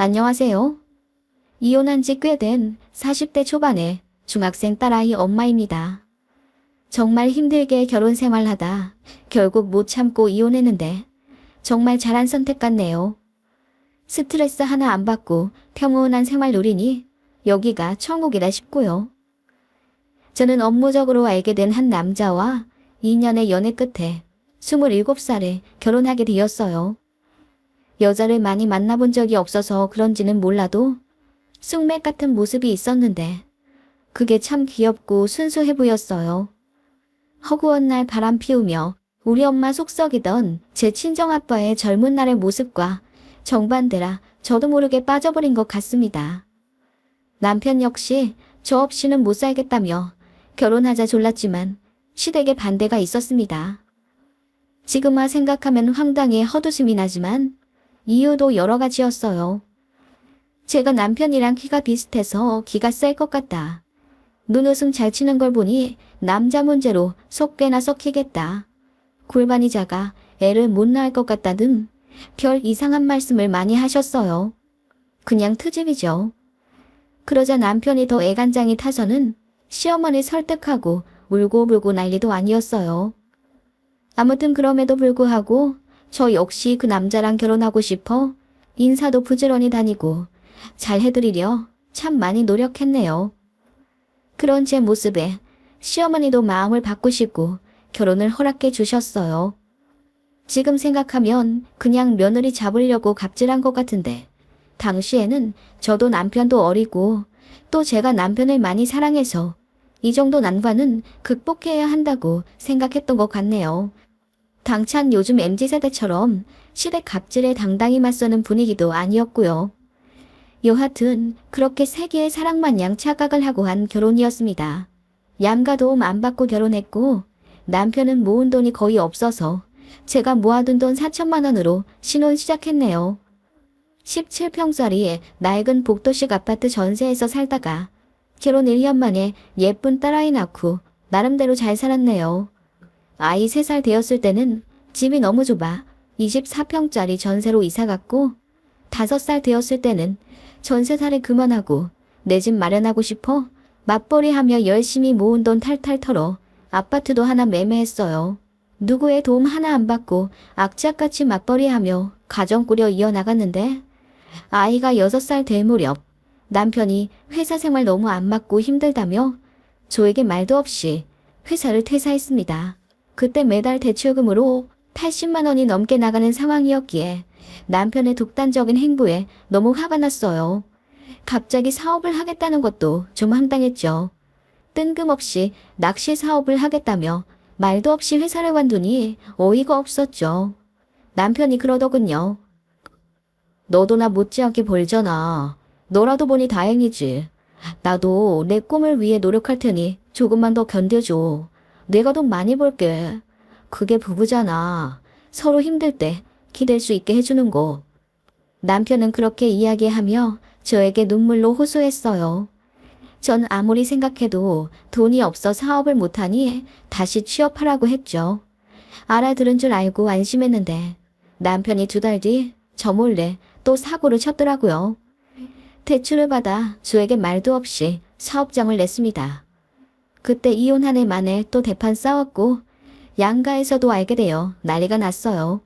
안녕하세요. 이혼한 지 꽤 된 40대 초반의 중학생 딸아이 엄마입니다. 정말 힘들게 결혼 생활하다 결국 못 참고 이혼했는데 정말 잘한 선택 같네요. 스트레스 하나 안 받고 평온한 생활 누리니 여기가 천국이라 싶고요. 저는 업무적으로 알게 된 한 남자와 2년의 연애 끝에 27살에 결혼하게 되었어요. 여자를 많이 만나본 적이 없어서 그런지는 몰라도 쑥맥 같은 모습이 있었는데 그게 참 귀엽고 순수해 보였어요. 허구한 날 바람 피우며 우리 엄마 속썩이던 제 친정아빠의 젊은 날의 모습과 정반대라 저도 모르게 빠져버린 것 같습니다. 남편 역시 저 없이는 못 살겠다며 결혼하자 졸랐지만 시댁에 반대가 있었습니다. 지금 와 생각하면 황당해 헛웃음이 나지만 이유도 여러 가지였어요. 제가 남편이랑 키가 비슷해서 기가 셀 것 같다. 눈웃음 잘 치는 걸 보니 남자 문제로 속 꽤나 썩히겠다. 골반이 작아 애를 못 낳을 것 같다 등 별 이상한 말씀을 많이 하셨어요. 그냥 트집이죠. 그러자 남편이 더 애간장이 타서는 시어머니 설득하고 울고불고 난리도 아니었어요. 아무튼 그럼에도 불구하고 저 역시 그 남자랑 결혼하고 싶어 인사도 부지런히 다니고 잘 해드리려 참 많이 노력했네요. 그런 제 모습에 시어머니도 마음을 바꾸시고 결혼을 허락해 주셨어요. 지금 생각하면 그냥 며느리 잡으려고 갑질한 것 같은데 당시에는 저도 남편도 어리고 또 제가 남편을 많이 사랑해서 이 정도 난관은 극복해야 한다고 생각했던 것 같네요. 당찬 요즘 MZ세대처럼 시댁 갑질에 당당히 맞서는 분위기도 아니었고요. 여하튼 그렇게 세계의 사랑마냥 착각을 하고 한 결혼이었습니다. 양가 도움 안 받고 결혼했고 남편은 모은 돈이 거의 없어서 제가 모아둔 돈 4천만 원으로 신혼 시작했네요. 17평짜리 낡은 복도식 아파트 전세에서 살다가 결혼 1년 만에 예쁜 딸아이 낳고 나름대로 잘 살았네요. 아이 3살 되었을 때는 집이 너무 좁아 24평짜리 전세로 이사 갔고 5살 되었을 때는 전세살이 그만하고 내 집 마련하고 싶어 맞벌이 하며 열심히 모은 돈 탈탈 털어 아파트도 하나 매매했어요. 누구의 도움 하나 안 받고 악착같이 맞벌이 하며 가정 꾸려 이어나갔는데 아이가 6살 될 무렵 남편이 회사 생활 너무 안 맞고 힘들다며 저에게 말도 없이 회사를 퇴사했습니다. 그때 매달 대출금으로 80만 원이 넘게 나가는 상황이었기에 남편의 독단적인 행보에 너무 화가 났어요. 갑자기 사업을 하겠다는 것도 좀 황당했죠. 뜬금없이 낚시 사업을 하겠다며 말도 없이 회사를 관두니 어이가 없었죠. 남편이 그러더군요. 너도 나 못지않게 벌잖아. 너라도 보니 다행이지. 나도 내 꿈을 위해 노력할 테니 조금만 더 견뎌줘. 내가 돈 많이 벌게. 그게 부부잖아. 서로 힘들 때 기댈 수 있게 해주는 거. 남편은 그렇게 이야기하며 저에게 눈물로 호소했어요. 전 아무리 생각해도 돈이 없어 사업을 못하니 다시 취업하라고 했죠. 알아들은 줄 알고 안심했는데 남편이 두 달 뒤 저 몰래 또 사고를 쳤더라고요. 대출을 받아 저에게 말도 없이 사업장을 냈습니다. 그때 이혼 한 해 만에 또 대판 싸웠고 양가에서도 알게 되어 난리가 났어요.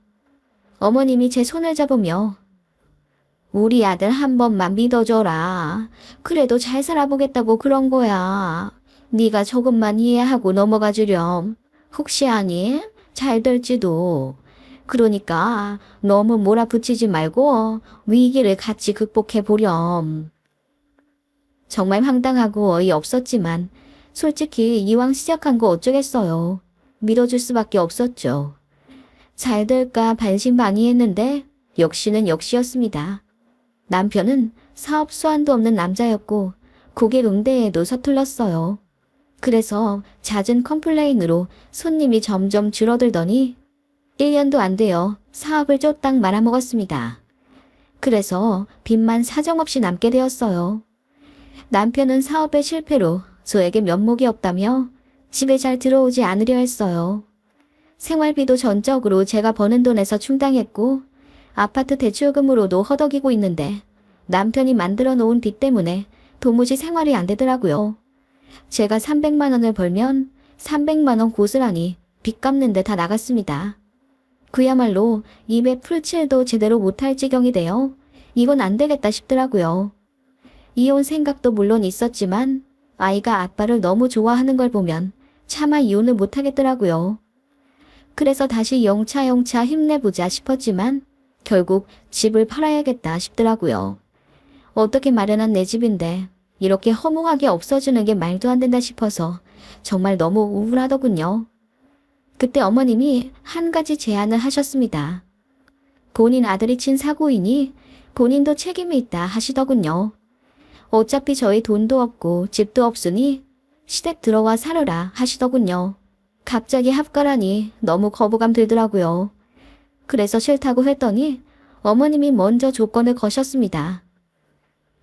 어머님이 제 손을 잡으며 우리 아들 한 번만 믿어줘라. 그래도 잘 살아보겠다고 그런 거야. 네가 조금만 이해하고 넘어가 주렴. 혹시 아니? 잘 될지도. 그러니까 너무 몰아붙이지 말고 위기를 같이 극복해 보렴. 정말 황당하고 어이없었지만 솔직히 이왕 시작한 거 어쩌겠어요. 믿어줄 수밖에 없었죠. 잘 될까 반신반의했는데 역시는 역시였습니다. 남편은 사업 수완도 없는 남자였고 고객 응대에도 서툴렀어요. 그래서 잦은 컴플레인으로 손님이 점점 줄어들더니 1년도 안 되어 사업을 쫓딱 말아먹었습니다. 그래서 빚만 사정없이 남게 되었어요. 남편은 사업의 실패로 저에게 면목이 없다며 집에 잘 들어오지 않으려 했어요. 생활비도 전적으로 제가 버는 돈에서 충당했고 아파트 대출금으로도 허덕이고 있는데 남편이 만들어 놓은 빚 때문에 도무지 생활이 안 되더라고요. 제가 300만 원을 벌면 300만 원 고스란히 빚 갚는 데 다 나갔습니다. 그야말로 입에 풀칠도 제대로 못할 지경이 되어 이건 안 되겠다 싶더라고요. 이혼 생각도 물론 있었지만 아이가 아빠를 너무 좋아하는 걸 보면 차마 이혼을 못 하겠더라고요. 그래서 다시 영차 영차 힘내보자 싶었지만 결국 집을 팔아야겠다 싶더라고요. 어떻게 마련한 내 집인데 이렇게 허무하게 없어지는 게 말도 안 된다 싶어서 정말 너무 우울하더군요. 그때 어머님이 한 가지 제안을 하셨습니다. 본인 아들이 친 사고이니 본인도 책임이 있다 하시더군요. 어차피 저희 돈도 없고 집도 없으니 시댁 들어와 살아라 하시더군요. 갑자기 합가라니 너무 거부감 들더라고요. 그래서 싫다고 했더니 어머님이 먼저 조건을 거셨습니다.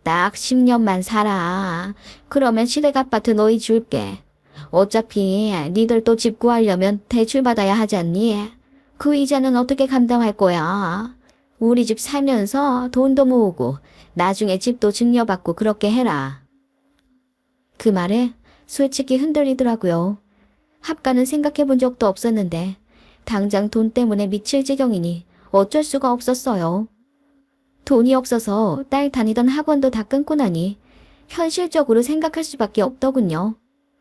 딱 10년만 살아. 그러면 시댁 아파트 너희 줄게. 어차피 니들 또 집 구하려면 대출 받아야 하지 않니? 그 이자는 어떻게 감당할 거야? 우리 집 살면서 돈도 모으고 나중에 집도 증여받고 그렇게 해라. 그 말에 솔직히 흔들리더라고요. 합가는 생각해 본 적도 없었는데 당장 돈 때문에 미칠 지경이니 어쩔 수가 없었어요. 돈이 없어서 딸 다니던 학원도 다 끊고 나니 현실적으로 생각할 수밖에 없더군요.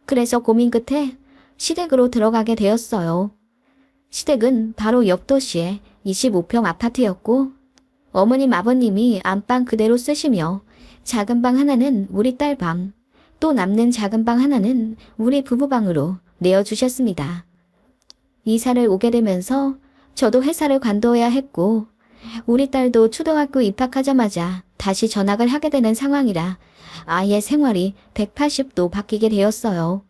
그래서 고민 끝에 시댁으로 들어가게 되었어요. 시댁은 바로 옆 도시의 25평 아파트였고 어머님 아버님이 안방 그대로 쓰시며 작은 방 하나는 우리 딸 방, 또 남는 작은 방 하나는 우리 부부 방으로 내어주셨습니다. 이사를 오게 되면서 저도 회사를 관둬야 했고 우리 딸도 초등학교 입학하자마자 다시 전학을 하게 되는 상황이라 아이의 생활이 180도 바뀌게 되었어요.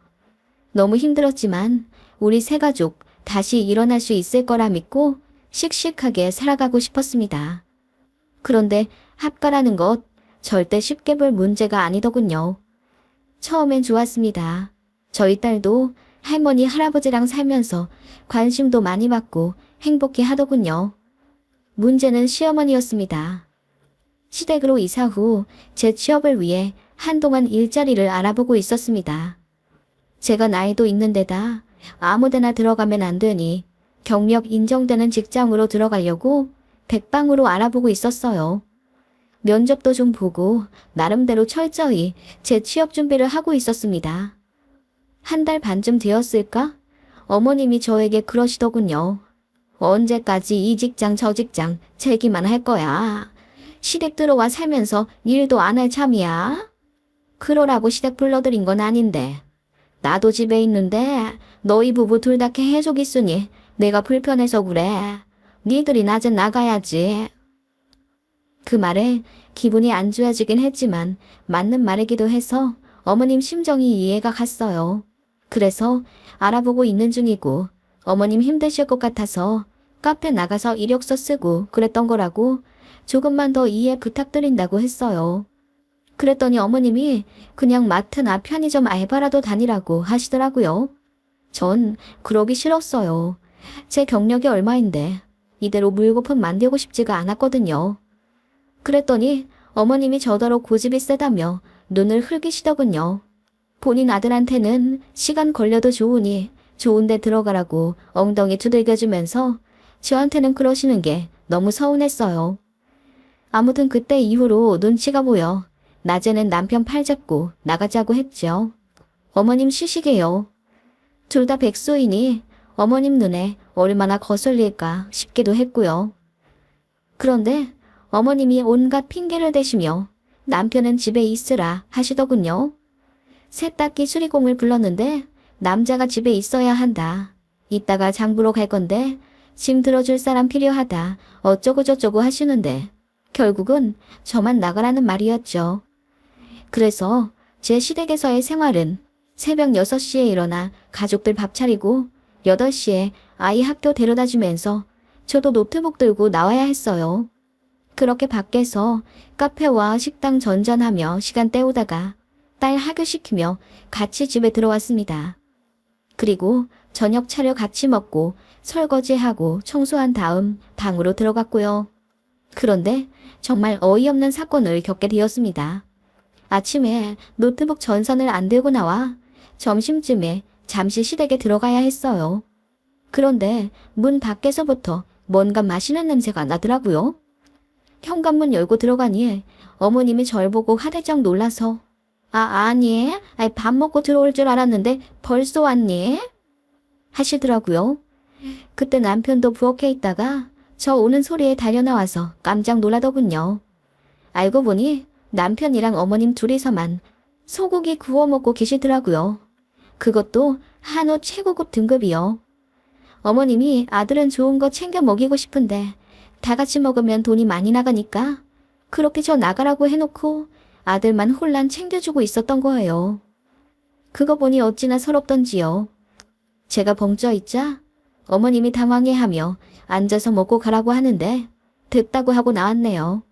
너무 힘들었지만 우리 세 가족 다시 일어날 수 있을 거라 믿고 씩씩하게 살아가고 싶었습니다. 그런데 합가라는 것 절대 쉽게 볼 문제가 아니더군요. 처음엔 좋았습니다. 저희 딸도 할머니, 할아버지랑 살면서 관심도 많이 받고 행복해 하더군요. 문제는 시어머니였습니다. 시댁으로 이사 후 제 취업을 위해 한동안 일자리를 알아보고 있었습니다. 제가 나이도 있는 데다 아무데나 들어가면 안 되니 경력 인정되는 직장으로 들어가려고 백방으로 알아보고 있었어요. 면접도 좀 보고 나름대로 철저히 제 취업 준비를 하고 있었습니다. 한 달 반쯤 되었을까? 어머님이 저에게 그러시더군요. 언제까지 이 직장 저 직장 제기만 할 거야. 시댁 들어와 살면서 일도 안 할 참이야. 그러라고 시댁 불러들인 건 아닌데. 나도 집에 있는데 너희 부부 둘 다 계속 있으니 내가 불편해서 그래. 니들이 낮에 나가야지. 그 말에 기분이 안 좋아지긴 했지만 맞는 말이기도 해서 어머님 심정이 이해가 갔어요. 그래서 알아보고 있는 중이고 어머님 힘드실 것 같아서 카페 나가서 이력서 쓰고 그랬던 거라고 조금만 더 이해 부탁드린다고 했어요. 그랬더니 어머님이 그냥 마트나 편의점 알바라도 다니라고 하시더라고요. 전 그러기 싫었어요. 제 경력이 얼마인데 이대로 물고품 만들고 싶지가 않았거든요. 그랬더니 어머님이 저더러 고집이 세다며 눈을 흘기시더군요. 본인 아들한테는 시간 걸려도 좋으니 좋은데 들어가라고 엉덩이 두들겨주면서 저한테는 그러시는 게 너무 서운했어요. 아무튼 그때 이후로 눈치가 보여 낮에는 남편 팔 잡고 나가자고 했죠. 어머님 쉬시게요. 둘 다 백수이니 어머님 눈에 얼마나 거슬릴까 싶기도 했고요. 그런데 어머님이 온갖 핑계를 대시며 남편은 집에 있으라 하시더군요. 세탁기 수리공을 불렀는데 남자가 집에 있어야 한다. 이따가 장 보러 갈 건데 짐 들어줄 사람 필요하다. 어쩌고 저쩌고 하시는데 결국은 저만 나가라는 말이었죠. 그래서 제 시댁에서의 생활은 새벽 6시에 일어나 가족들 밥 차리고 8시에 아이 학교 데려다 주면서 저도 노트북 들고 나와야 했어요. 그렇게 밖에서 카페와 식당 전전하며 시간 때우다가 딸 하교시키며 같이 집에 들어왔습니다. 그리고 저녁 차려 같이 먹고 설거지하고 청소한 다음 방으로 들어갔고요. 그런데 정말 어이없는 사건을 겪게 되었습니다. 아침에 노트북 전선을 안 들고 나와 점심쯤에 잠시 시댁에 들어가야 했어요. 그런데 문 밖에서부터 뭔가 마시는 냄새가 나더라고요. 현관문 열고 들어가니 어머님이 절 보고 화들짝 놀라서 아, 아니, 아이, 밥 먹고 들어올 줄 알았는데 벌써 왔니? 하시더라고요. 그때 남편도 부엌에 있다가 저 오는 소리에 달려나와서 깜짝 놀라더군요. 알고 보니 남편이랑 어머님 둘이서만 소고기 구워 먹고 계시더라고요. 그것도 한우 최고급 등급이요. 어머님이 아들은 좋은 거 챙겨 먹이고 싶은데 다 같이 먹으면 돈이 많이 나가니까 그렇게 저 나가라고 해놓고 아들만 혼란 챙겨주고 있었던 거예요. 그거 보니 어찌나 서럽던지요. 제가 벙쪄 있자 어머님이 당황해하며 앉아서 먹고 가라고 하는데 됐다고 하고 나왔네요.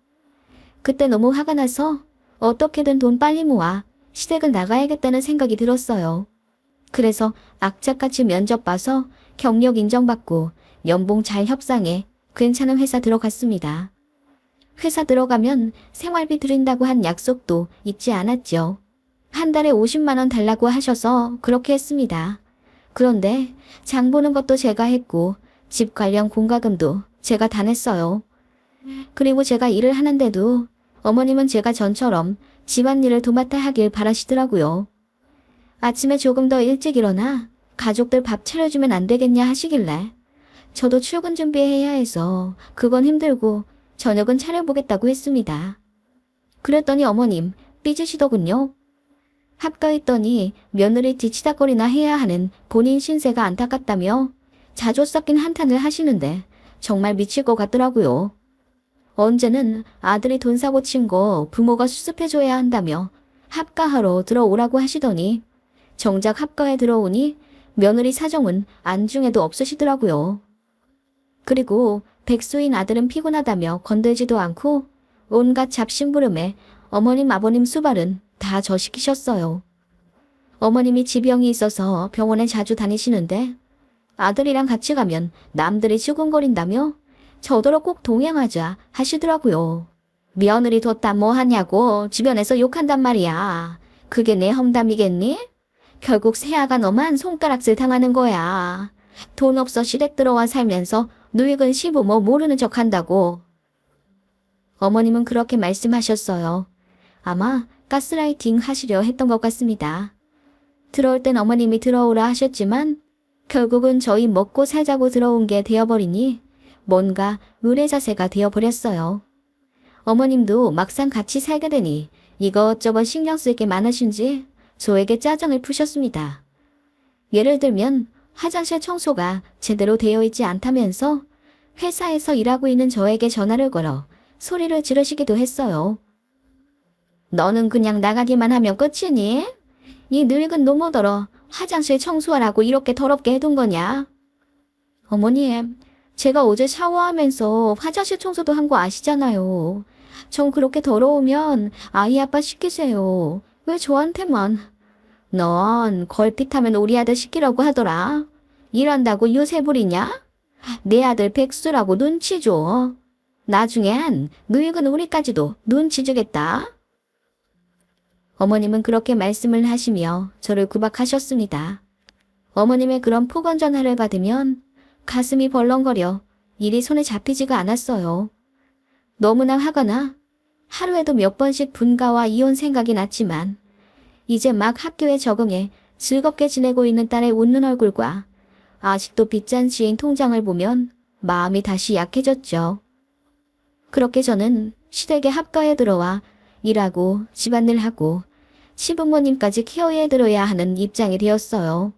그때 너무 화가 나서 어떻게든 돈 빨리 모아 시댁을 나가야겠다는 생각이 들었어요. 그래서 악착같이 면접 봐서 경력 인정받고 연봉 잘 협상해 괜찮은 회사 들어갔습니다. 회사 들어가면 생활비 드린다고 한 약속도 잊지 않았죠. 한 달에 50만 원 달라고 하셔서 그렇게 했습니다. 그런데 장 보는 것도 제가 했고 집 관련 공과금도 제가 다 냈어요. 그리고 제가 일을 하는데도 어머님은 제가 전처럼 집안일을 도맡아 하길 바라시더라고요. 아침에 조금 더 일찍 일어나 가족들 밥 차려주면 안 되겠냐 하시길래 저도 출근 준비해야 해서 그건 힘들고 저녁은 차려보겠다고 했습니다. 그랬더니 어머님 삐지시더군요. 합가했더니 며느리 뒤치다거리나 해야 하는 본인 신세가 안타깝다며 자조 섞인 한탄을 하시는데 정말 미칠 것 같더라고요. 언제는 아들이 돈 사고 친 거 부모가 수습해줘야 한다며 합가하러 들어오라고 하시더니 정작 합가에 들어오니 며느리 사정은 안중에도 없으시더라고요. 그리고 백수인 아들은 피곤하다며 건들지도 않고 온갖 잡심부름에 어머님 아버님 수발은 다 저 시키셨어요. 어머님이 지병이 있어서 병원에 자주 다니시는데 아들이랑 같이 가면 남들이 수근거린다며 저더러 꼭 동행하자 하시더라고요. 며느리 뒀다 뭐 하냐고 주변에서 욕한단 말이야. 그게 내 험담이겠니? 결국 새아가 너만 손가락질 당하는 거야. 돈 없어 시댁 들어와 살면서 누익은 시부모 모르는 척 한다고. 어머님은 그렇게 말씀하셨어요. 아마 가스라이팅 하시려 했던 것 같습니다. 들어올 땐 어머님이 들어오라 하셨지만 결국은 저희 먹고 살자고 들어온 게 되어버리니 뭔가 의뢰 자세가 되어버렸어요. 어머님도 막상 같이 살게 되니 이것저것 신경 쓸 게 많으신지 저에게 짜증을 푸셨습니다. 예를 들면 화장실 청소가 제대로 되어 있지 않다면서 회사에서 일하고 있는 저에게 전화를 걸어 소리를 지르시기도 했어요. 너는 그냥 나가기만 하면 끝이니? 이 늙은 노모더러 화장실 청소하라고 이렇게 더럽게 해둔 거냐? 어머님, 제가 어제 샤워하면서 화장실 청소도 한 거 아시잖아요. 전 그렇게 더러우면 아이 아빠 시키세요. 왜 저한테만? 넌 걸핏하면 우리 아들 시키라고 하더라. 일한다고 요새 부리냐? 내 아들 백수라고 눈치 줘. 나중엔 늙은 우리까지도 눈치 주겠다. 어머님은 그렇게 말씀을 하시며 저를 구박하셨습니다. 어머님의 그런 폭언 전화를 받으면 가슴이 벌렁거려 일이 손에 잡히지가 않았어요. 너무나 화가 나 하루에도 몇 번씩 분가와 이혼 생각이 났지만 이제 막 학교에 적응해 즐겁게 지내고 있는 딸의 웃는 얼굴과 아직도 빚잔치인 통장을 보면 마음이 다시 약해졌죠. 그렇게 저는 시댁에 합가에 들어와 일하고 집안일 하고 시부모님까지 케어해 들어야 하는 입장이 되었어요.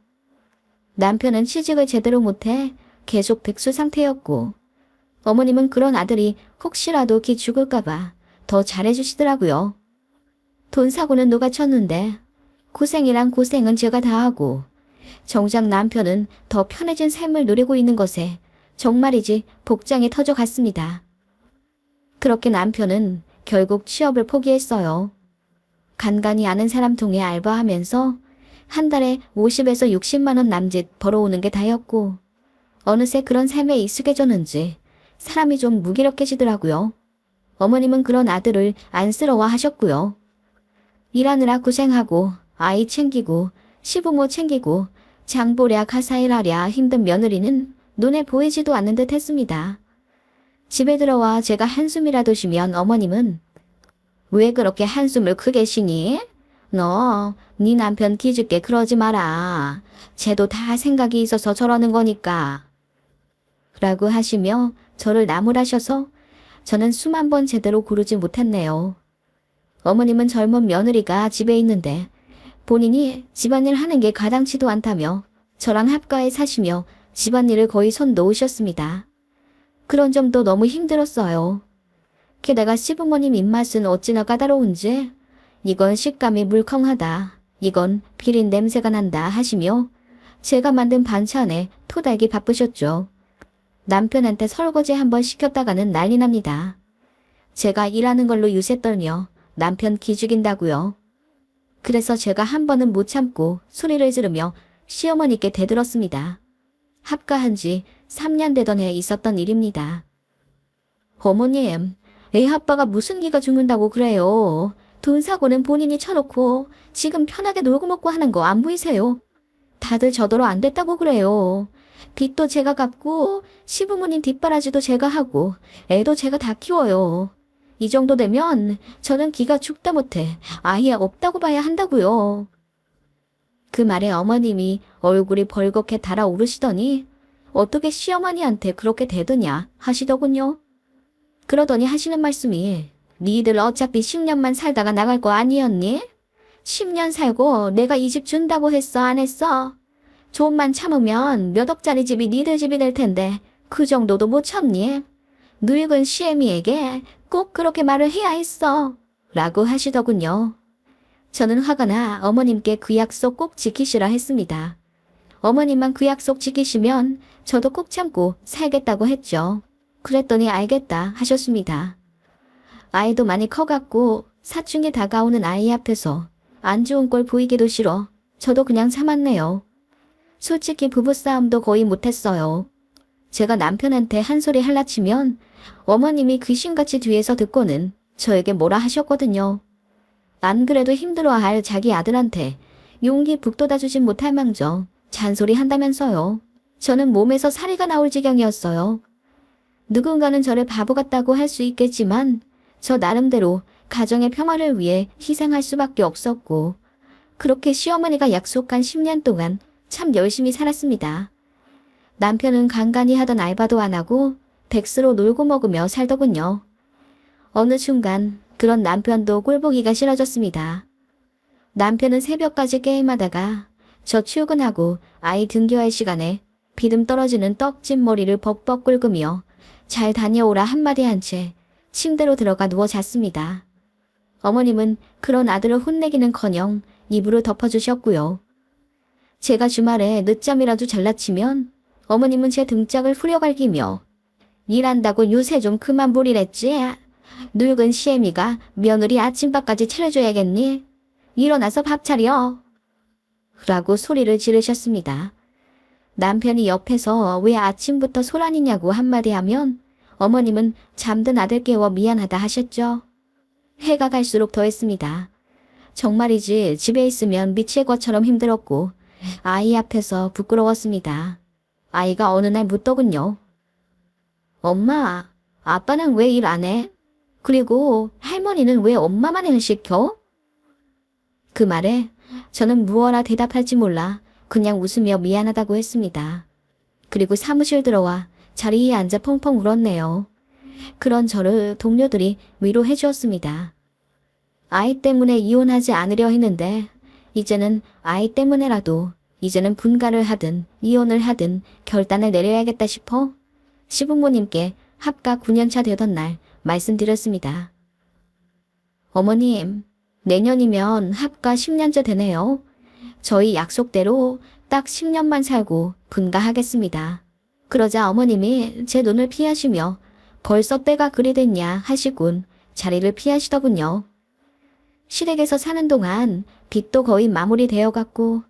남편은 취직을 제대로 못해 계속 백수 상태였고 어머님은 그런 아들이 혹시라도 기 죽을까봐 더 잘해주시더라고요. 돈 사고는 누가 쳤는데 고생이랑 고생은 제가 다 하고 정작 남편은 더 편해진 삶을 누리고 있는 것에 정말이지 복장이 터져갔습니다. 그렇게 남편은 결국 취업을 포기했어요. 간간히 아는 사람 통해 알바하면서 한 달에 50에서 60만 원 남짓 벌어오는 게 다였고 어느새 그런 삶에 익숙해졌는지 사람이 좀 무기력해지더라고요. 어머님은 그런 아들을 안쓰러워 하셨고요. 일하느라 고생하고 아이 챙기고 시부모 챙기고 장보랴 가사일하랴 힘든 며느리는 눈에 보이지도 않는 듯 했습니다. 집에 들어와 제가 한숨이라도 쉬면 어머님은 왜 그렇게 한숨을 크게 쉬니? 너, 네 남편 기죽게 그러지 마라. 쟤도 다 생각이 있어서 저러는 거니까. 라고 하시며 저를 나무라셔서 저는 숨 한 번 제대로 고르지 못했네요. 어머님은 젊은 며느리가 집에 있는데 본인이 집안일 하는 게 가당치도 않다며 저랑 합가에 사시며 집안일을 거의 손 놓으셨습니다. 그런 점도 너무 힘들었어요. 게다가 시부모님 입맛은 어찌나 까다로운지 이건 식감이 물컹하다. 이건 비린 냄새가 난다 하시며 제가 만든 반찬에 토달기 바쁘셨죠. 남편한테 설거지 한번 시켰다가는 난리 납니다. 제가 일하는 걸로 유세 떨며 남편 기죽인다고요. 그래서 제가 한 번은 못 참고 소리를 지르며 시어머니께 대들었습니다. 합가한 지 3년 되던 해에 있었던 일입니다. 어머님, 애 아빠가 무슨 기가 죽는다고 그래요. 돈 사고는 본인이 쳐놓고 지금 편하게 놀고 먹고 하는 거 안 보이세요? 다들 저더러 안 됐다고 그래요. 빚도 제가 갚고 시부모님 뒷바라지도 제가 하고 애도 제가 다 키워요. 이 정도 되면 저는 기가 죽다 못해 아예 없다고 봐야 한다고요. 그 말에 어머님이 얼굴이 벌겋게 달아오르시더니 어떻게 시어머니한테 그렇게 대드냐 하시더군요. 그러더니 하시는 말씀이 니들 어차피 10년만 살다가 나갈 거 아니었니? 10년 살고 내가 이 집 준다고 했어 안 했어? 좀만 참으면 몇 억짜리 집이 니들 집이 될 텐데 그 정도도 못 참니? 늙은 시애미에게 꼭 그렇게 말을 해야 했어. 라고 하시더군요. 저는 화가 나 어머님께 그 약속 꼭 지키시라 했습니다. 어머님만 그 약속 지키시면 저도 꼭 참고 살겠다고 했죠. 그랬더니 알겠다 하셨습니다. 아이도 많이 커갔고 사춘기 다가오는 아이 앞에서 안 좋은 꼴 보이기도 싫어 저도 그냥 참았네요. 솔직히 부부싸움도 거의 못했어요. 제가 남편한테 한 소리 할라치면 어머님이 귀신같이 뒤에서 듣고는 저에게 뭐라 하셨거든요. 안 그래도 힘들어할 자기 아들한테 용기 북돋아주진 못할 망정 잔소리 한다면서요. 저는 몸에서 사리가 나올 지경이었어요. 누군가는 저를 바보 같다고 할 수 있겠지만 저 나름대로 가정의 평화를 위해 희생할 수밖에 없었고 그렇게 시어머니가 약속한 10년 동안 참 열심히 살았습니다. 남편은 간간히 하던 알바도 안 하고 백수로 놀고 먹으며 살더군요. 어느 순간 그런 남편도 꼴보기가 싫어졌습니다. 남편은 새벽까지 게임하다가 저 출근하고 아이 등교할 시간에 비듬 떨어지는 떡진 머리를 벅벅 긁으며 잘 다녀오라 한마디 한 채 침대로 들어가 누워 잤습니다. 어머님은 그런 아들을 혼내기는커녕 이불을 덮어주셨고요. 제가 주말에 늦잠이라도 잘라치면 어머님은 제 등짝을 후려갈기며 일한다고 요새 좀 그만 부리랬지. 늙은 시애미가 며느리 아침밥까지 차려줘야겠니? 일어나서 밥 차려. 라고 소리를 지르셨습니다. 남편이 옆에서 왜 아침부터 소란이냐고 한마디 하면 어머님은 잠든 아들 깨워 미안하다 하셨죠. 해가 갈수록 더했습니다. 정말이지 집에 있으면 미칠 것처럼 힘들었고 아이 앞에서 부끄러웠습니다. 아이가 어느 날 묻더군요. 엄마, 아빠는 왜 일 안 해? 그리고 할머니는 왜 엄마만 일 시켜? 그 말에 저는 무어라 대답할지 몰라 그냥 웃으며 미안하다고 했습니다. 그리고 사무실 들어와 자리에 앉아 펑펑 울었네요. 그런 저를 동료들이 위로해 주었습니다. 아이 때문에 이혼하지 않으려 했는데 이제는 아이 때문에라도 이제는 분가를 하든 이혼을 하든 결단을 내려야겠다 싶어 시부모님께 합가 9년차 되던 날 말씀드렸습니다. 어머님, 내년이면 합가 10년째 되네요. 저희 약속대로 딱 10년만 살고 분가하겠습니다. 그러자 어머님이 제 눈을 피하시며 벌써 때가 그리 됐냐 하시군 자리를 피하시더군요. 시댁에서 사는 동안 빚도 거의 마무리되어 갔고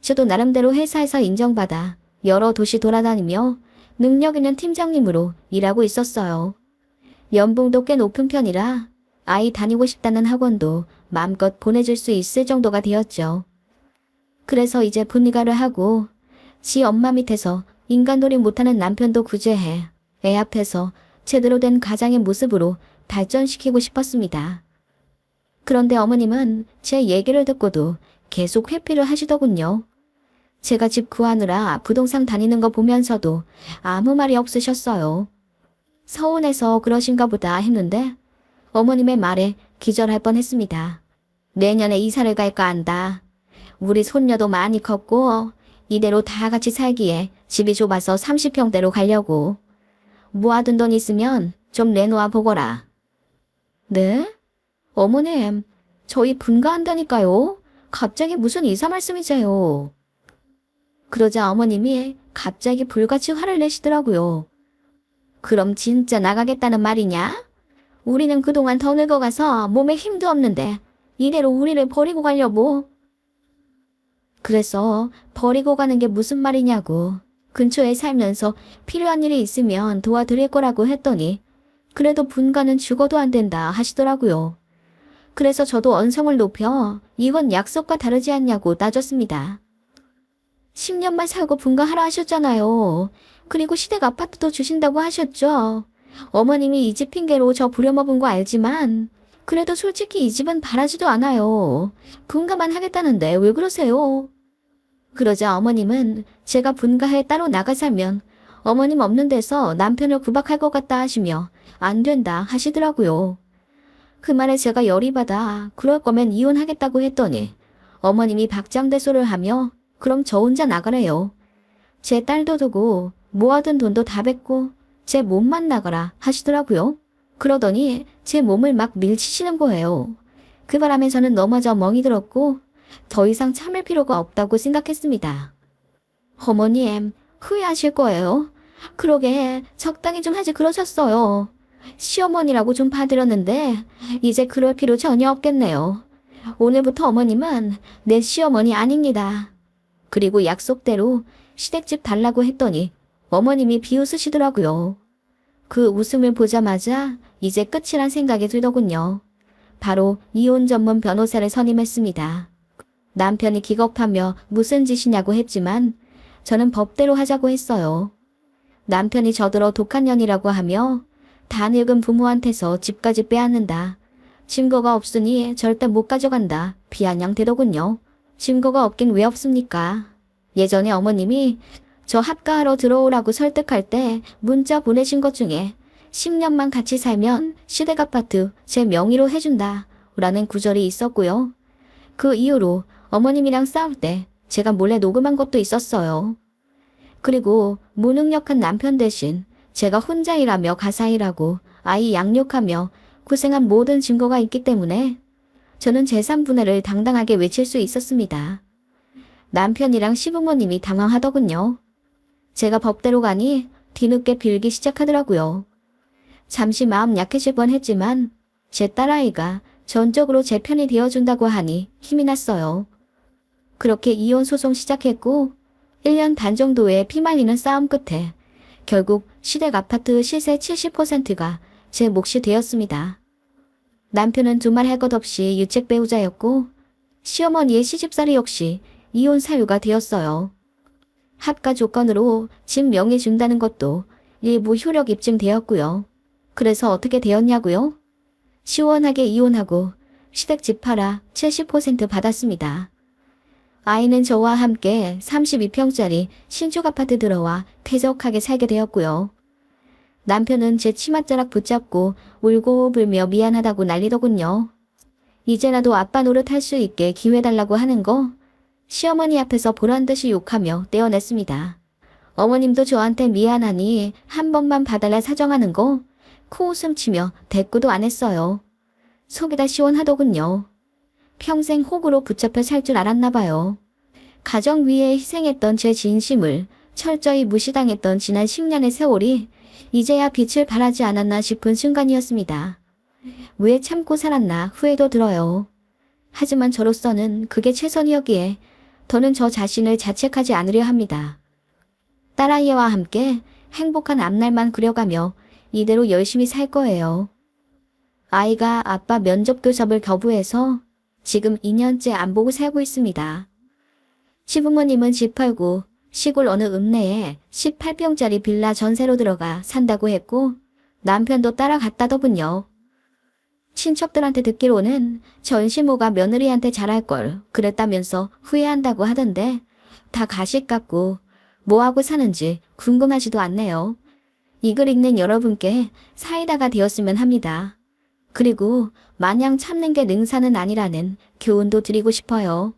저도 나름대로 회사에서 인정받아 여러 도시 돌아다니며 능력 있는 팀장님으로 일하고 있었어요. 연봉도 꽤 높은 편이라 아이 다니고 싶다는 학원도 마음껏 보내줄 수 있을 정도가 되었죠. 그래서 이제 분리가를 하고 지 엄마 밑에서 인간놀이 못하는 남편도 구제해 애 앞에서 제대로 된 가장의 모습으로 발전시키고 싶었습니다. 그런데 어머님은 제 얘기를 듣고도 계속 회피를 하시더군요. 제가 집 구하느라 부동산 다니는 거 보면서도 아무 말이 없으셨어요. 서운해서 그러신가 보다 했는데 어머님의 말에 기절할 뻔했습니다. 내년에 이사를 갈까 한다. 우리 손녀도 많이 컸고 이대로 다 같이 살기에 집이 좁아서 30평대로 가려고. 모아둔 돈 있으면 좀 내놓아 보거라. 네? 어머님, 저희 분가한다니까요. 갑자기 무슨 이사 말씀이세요? 그러자 어머님이 갑자기 불같이 화를 내시더라고요. 그럼 진짜 나가겠다는 말이냐? 우리는 그동안 더 늙어가서 몸에 힘도 없는데 이대로 우리를 버리고 가려고. 그래서 버리고 가는 게 무슨 말이냐고. 근처에 살면서 필요한 일이 있으면 도와드릴 거라고 했더니 그래도 분가는 죽어도 안 된다 하시더라고요. 그래서 저도 언성을 높여 이건 약속과 다르지 않냐고 따졌습니다. 10년만 살고 분가하라 하셨잖아요. 그리고 시댁 아파트도 주신다고 하셨죠. 어머님이 이 집 핑계로 저 부려먹은 거 알지만 그래도 솔직히 이 집은 바라지도 않아요. 분가만 하겠다는데 왜 그러세요? 그러자 어머님은 제가 분가에 따로 나가 살면 어머님 없는 데서 남편을 구박할 것 같다 하시며 안 된다 하시더라고요. 그 말에 제가 열이 받아 그럴 거면 이혼하겠다고 했더니 어머님이 박장대소를 하며 그럼 저 혼자 나가래요. 제 딸도 두고 모아둔 돈도 다 뱉고 제 몸만 나가라 하시더라고요. 그러더니 제 몸을 막 밀치시는 거예요. 그 바람에 저는 넘어져 멍이 들었고 더 이상 참을 필요가 없다고 생각했습니다. 어머님, 후회하실 거예요. 그러게 적당히 좀 하지 그러셨어요. 시어머니라고 좀 봐드렸는데 이제 그럴 필요 전혀 없겠네요. 오늘부터 어머님은 내 시어머니 아닙니다. 그리고 약속대로 시댁집 달라고 했더니 어머님이 비웃으시더라고요. 그 웃음을 보자마자 이제 끝이란 생각이 들더군요. 바로 이혼 전문 변호사를 선임했습니다. 남편이 기겁하며 무슨 짓이냐고 했지만 저는 법대로 하자고 했어요. 남편이 저더러 독한 년이라고 하며 다 늙은 부모한테서 집까지 빼앗는다. 증거가 없으니 절대 못 가져간다. 비아냥대더군요. 증거가 없긴 왜 없습니까? 예전에 어머님이 저 합가하러 들어오라고 설득할 때 문자 보내신 것 중에 10년만 같이 살면 시댁 아파트 제 명의로 해준다. 라는 구절이 있었고요. 그 이후로 어머님이랑 싸울 때 제가 몰래 녹음한 것도 있었어요. 그리고 무능력한 남편 대신 제가 혼자 일하며 가사 일하고 아이 양육하며 고생한 모든 증거가 있기 때문에 저는 재산분해를 당당하게 외칠 수 있었습니다. 남편이랑 시부모님이 당황하더군요. 제가 법대로 가니 뒤늦게 빌기 시작하더라고요. 잠시 마음 약해질 뻔했지만 제 딸아이가 전적으로 제 편이 되어준다고 하니 힘이 났어요. 그렇게 이혼 소송 시작했고 1년 반 정도의 피말리는 싸움 끝에 결국 시댁 아파트 시세 70%가 제 몫이 되었습니다. 남편은 두말 할 것 없이 유책 배우자였고 시어머니의 시집살이 역시 이혼 사유가 되었어요. 합가 조건으로 집 명의 준다는 것도 일부 효력 입증되었고요. 그래서 어떻게 되었냐고요? 시원하게 이혼하고 시댁 집 팔아 70% 받았습니다. 아이는 저와 함께 32평짜리 신축 아파트 들어와 쾌적하게 살게 되었고요. 남편은 제 치맛자락 붙잡고 울고 불며 미안하다고 난리더군요. 이제라도 아빠 노릇 할 수 있게 기회 달라고 하는 거 시어머니 앞에서 보란 듯이 욕하며 떼어냈습니다. 어머님도 저한테 미안하니 한 번만 봐달라 사정하는 거 코웃음 치며 대꾸도 안 했어요. 속이 다 시원하더군요. 평생 혹으로 붙잡혀 살 줄 알았나 봐요. 가정 위에 희생했던 제 진심을 철저히 무시당했던 지난 10년의 세월이 이제야 빛을 발하지 않았나 싶은 순간이었습니다. 왜 참고 살았나 후회도 들어요. 하지만 저로서는 그게 최선이었기에 더는 저 자신을 자책하지 않으려 합니다. 딸아이와 함께 행복한 앞날만 그려가며 이대로 열심히 살 거예요. 아이가 아빠 면접 교섭을 거부해서 지금 2년째 안 보고 살고 있습니다. 시부모님은 집 팔고 시골 어느 읍내에 18평짜리 빌라 전세로 들어가 산다고 했고 남편도 따라갔다더군요. 친척들한테 듣기로는 전시모가 며느리한테 잘할 걸 그랬다면서 후회한다고 하던데 다 가식 같고 뭐하고 사는지 궁금하지도 않네요. 이 글 읽는 여러분께 사이다가 되었으면 합니다. 그리고 마냥 참는 게 능사는 아니라는 교훈도 드리고 싶어요.